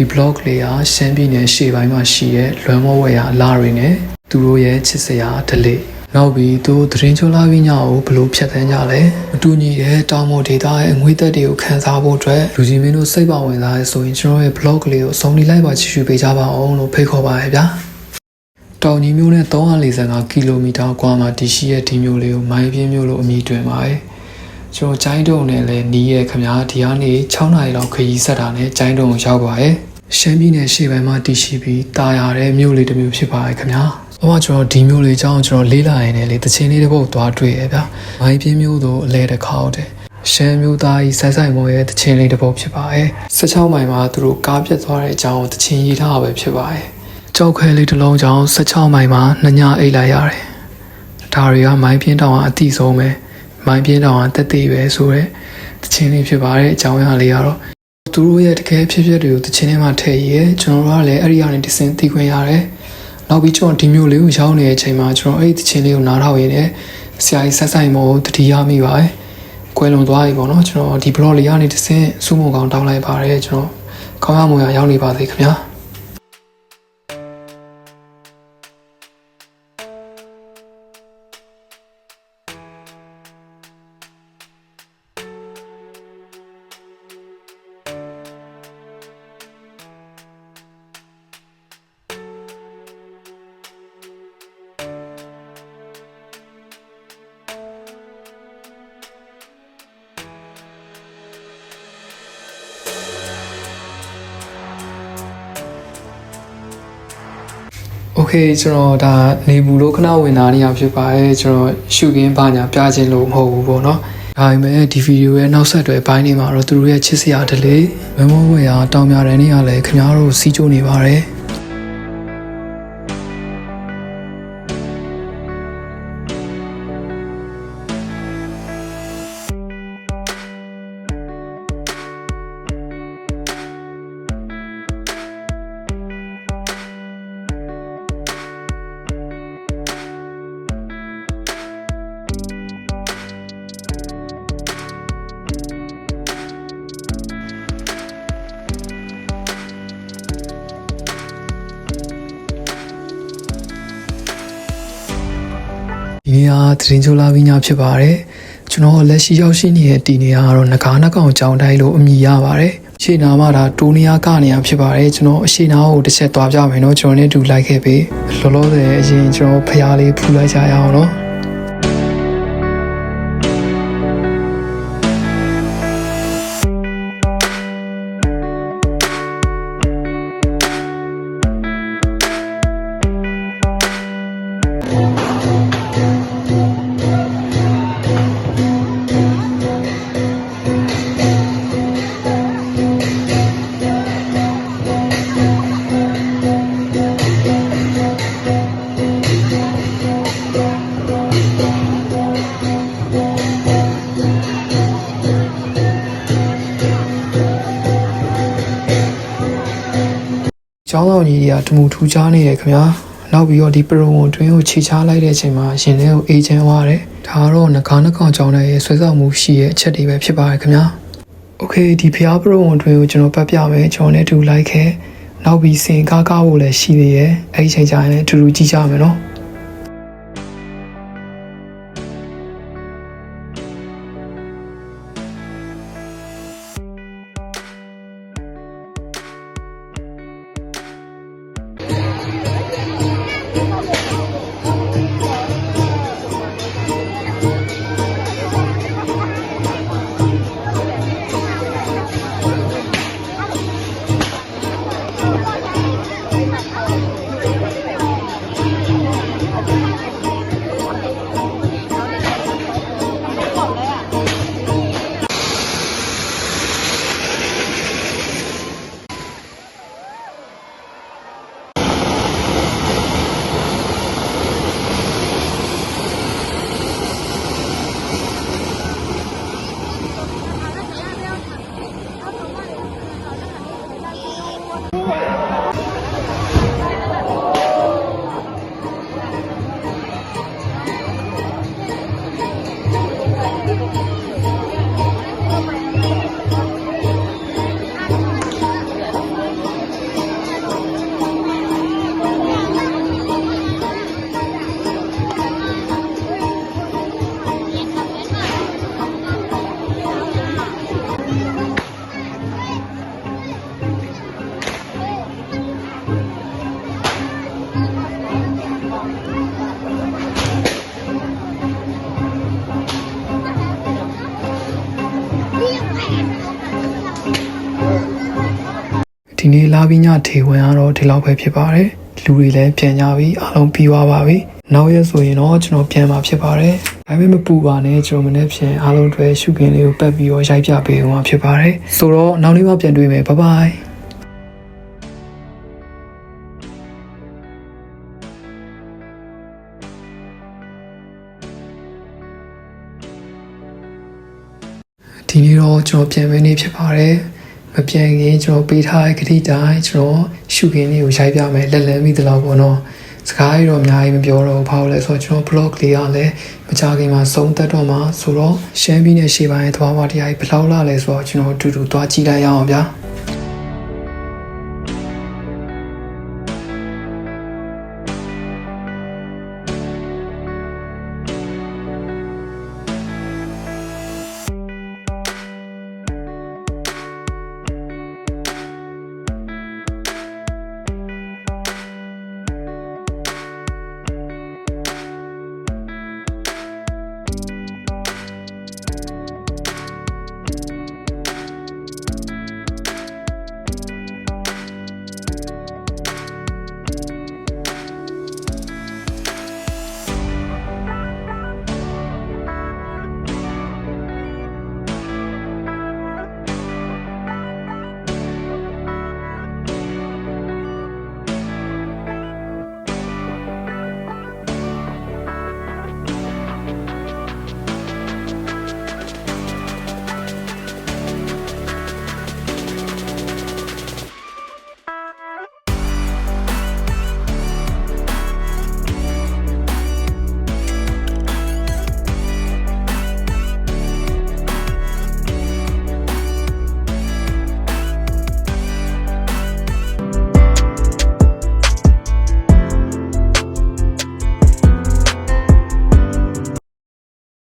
ဒီ blog လေးကရှမ်းပြည်နယ်ရှေ့ပိုင်းမှာရှိတဲ့လွမ်းမောဝဲရအလားတွေနဲ့သူတို့ရဲ့ချစ်စရာဒလေးနောက်ပြီးသူသတင်းချိုလာပြီးညကိုဘလို့ဖြတ်သန်းကြလဲမတူညီတဲ့တောင်ပေါ်ဒေတာရဲ့အငွေသက်တွေကိုခန်းစားဖို့အတွက်လူကြီးမင်းတို့စိတ်ပါဝင်စားရဲဆိုရင်ကျွန်တော်ရဲ့ blog လေးကိုအဆုံးထိလိုက်ပါကြည့်ရှုပေးကြပါအောင်လို့ဖိတ်ခေါ်ပါရဗျာတောင်ကြီးမျိုးနဲ့345ကီလိုမီတာကွာမှာတည်ရှိတဲ့ဒီမျိုးလေးကိုမိုင်းပြင်းမျိုးလို့အမည်တွင်ပါတယ်ကျွန်တော်ကျိုင်းတုံနဲ့လည်းနီးရဲ့ခမားဒီကနေ6နာရီလောက်ခရီးဆက်တာနဲ့ကျိုင်းတုံကိုရောက်ပါရဲ့ ရှမ်းပြည်နယ်ရှေ့ပိုင်းမှာတည်ရှိပြီးတာယာတဲ့မြို့လေးတစ်မျိုးဖြစ်ပါရဲ့ခင်ဗျာ။အမကျွန်တော်ဒီမျိုးလေးအကြောင်းကျွန်တော်လေးလာရင်လည်းတချင်းလေးတစ်ပုတ်သွားတွေ့ရဗျာ။မိုင်းပြင်းမျိုးတို့အလဲတစ်ခေါက်တဲ့။ရှမ်းမျိုးသားကြီးဆိုက်ဆိုက်မော်ရဲ့တချင်းလေးတစ်ပုတ်ဖြစ်ပါရဲ့။16မိုင်မှာသူတို့ကားပြတ်သွားတဲ့အကြောင်းကိုတချင်းရေးထားတာပဲဖြစ်ပါရဲ့။ကြောက်ခဲလေးတစ်လုံးကြောင်း16မိုင်မှာနှညအိတ်လိုက်ရတယ်။ဒါတွေကမိုင်းပြင်းတောင်ကအတိဆုံးပဲ။မိုင်းပြင်းတောင်ကတက်သေးပဲဆိုတော့တချင်းလေးဖြစ်ပါတဲ့အကြောင်းအရာလေးကတော့ သူတို့ရဲ့တကယ်ဖြစ်ဖြစ်တွေကိုတချင်းထဲမှာထည့်ရဲကျွန်တော်တို့ကလည်းအဲ့ဒီကနေတစင်သိခွင့်ရတယ်။နောက်ပြီးကျွန်တော်ဒီမျိုးလေးကိုရောက်နေတဲ့အချိန်မှာကျွန်တော်အဲ့ဒီတချင်းလေးကိုနားထောင်ရတဲ့ဆရာကြီးဆက်ဆိုင်မောတတိယမိပါတယ်။ကွယ်လွန်သွားပြီပေါ့နော်ကျွန်တော်ဒီ blog လေးကနေတစင်စုမုံကောင်တောင်းလိုက်ပါတယ်ကျွန်တော်ကောင်းရမွန်ရရောက်နေပါသေးခင်ဗျာ။ okay ကျွန်တော်ဒါနေဘူးလို့ခဏဝင်လာနေရဖြစ်ပါတယ်ကျွန်တော်ရှူကင်းဘာညာပြခြင်းလို့မဟုတ်ဘူးပေါ့နော်ဒါပေမဲ့ဒီဗီဒီယိုရဲ့နောက်ဆက်တွဲဘိုင်းတွေမှာတော့သူတို့ရဲ့ချစ်စရာ delay ဝမ်းဝဲဝဲရာတောင်းပြတဲ့နေ့ကလည်းခင်ဗျားတို့စီးကျိုးနေပါတယ် နေ့ကသတင်းကြိုလာပြီးညဖြစ်ပါတယ်။ကျွန်တော်လက်ရှိရောက်ရှိနေတဲ့တီနေရကတော့ငကားနှကောင်ကြောင်းတိုင်းလို့အမည်ရပါတယ်။ရှေနာမတာတိုးနီယာကနေရဖြစ်ပါတယ်ကျွန်တော်အရှေနာကိုတစ်ချက်သွားပြမယ်နော်ကျွန်တော်နဲ့တူလိုက်ခဲ့ပြီလောလောဆယ်အရင်ကျွန်တော်ဖျားလေးဖူလိုက်ကြရအောင်နော် ကျောင်းဆောင်ကြီးတွေကတမူထူးခြားနေတယ်ခင်ဗျာနောက်ပြီးတော့ဒီပရိုဝန်တွင်းကိုခြေချလိုက်တဲ့အချိန်မှာရှင်လေးကိုအေးချမ်းသွားတယ်ဒါကတော့ငကားနှကောင်ကျောင်းတဲ့ရဲ့ဆွဲဆောင်မှုရှိရဲ့အချက်တွေပဲဖြစ်ပါတယ်ခင်ဗျာโอเคဒီဖျားပရိုဝန်တွင်းကိုကျွန်တော်ပတ်ပြမယ်ကျွန်တော်နဲ့အတူလိုက်ခဲ့နောက်ပြီးစင်ကားကားဖို့လည်းရှိသေးရဲ့အဲ့ဒီချိန်ကျရင်လည်းအတူတူကြည့်ကြမယ်နော် ဒီနေ့လာပြီးညထေဝင်ကတော့ဒီလောက်ပဲဖြစ်ပါတယ်လူတွေလည်းပြန်ကြပြီအားလုံးပြီးသွားပါပြီနောက်ရက်ဆိုရင်တော့ကျွန်တော်ပြန်มาဖြစ်ပါတယ်ဒါပေမဲ့မပူပါနဲ့ကျွန်တော်မနေ့ပြန်အားလုံးတွေရှုခင်းလေးကိုပတ်ပြီးတော့ရိုက်ပြပေးအောင်ဖြစ်ပါတယ်ဆိုတော့နောက်နေ့မှပြန်တွေ့မယ်ဘိုင်ဘိုင်ဒီနေ့တော့ကျွန်တော်ပြန်မနေဖြစ်ပါတယ် မပြန်ခင်ကျွန်တော်ပေးထားတဲ့ဂတိတိုင်းကျွန်တော်ရှုခင်းလေးကိုရိုက်ပြမယ်လက်လန်းမိသလောက်ပေါ့နော်စကားရတော့အများကြီးမပြောတော့ဘူးဘာလို့လဲဆိုတော့ကျွန်တော် blog လေးကလည်းမကြခင်မှာဆုံးသက်တော့မှာဆိုတော့ရှမ်းပြည်နယ်ရှေ့ပိုင်းရဲ့သဘာဝတရားကြီးဘယ်လောက်လာလဲဆိုတော့ကျွန်တော်အတူတူသွားကြည့်လိုက်ရအောင်ဗျာ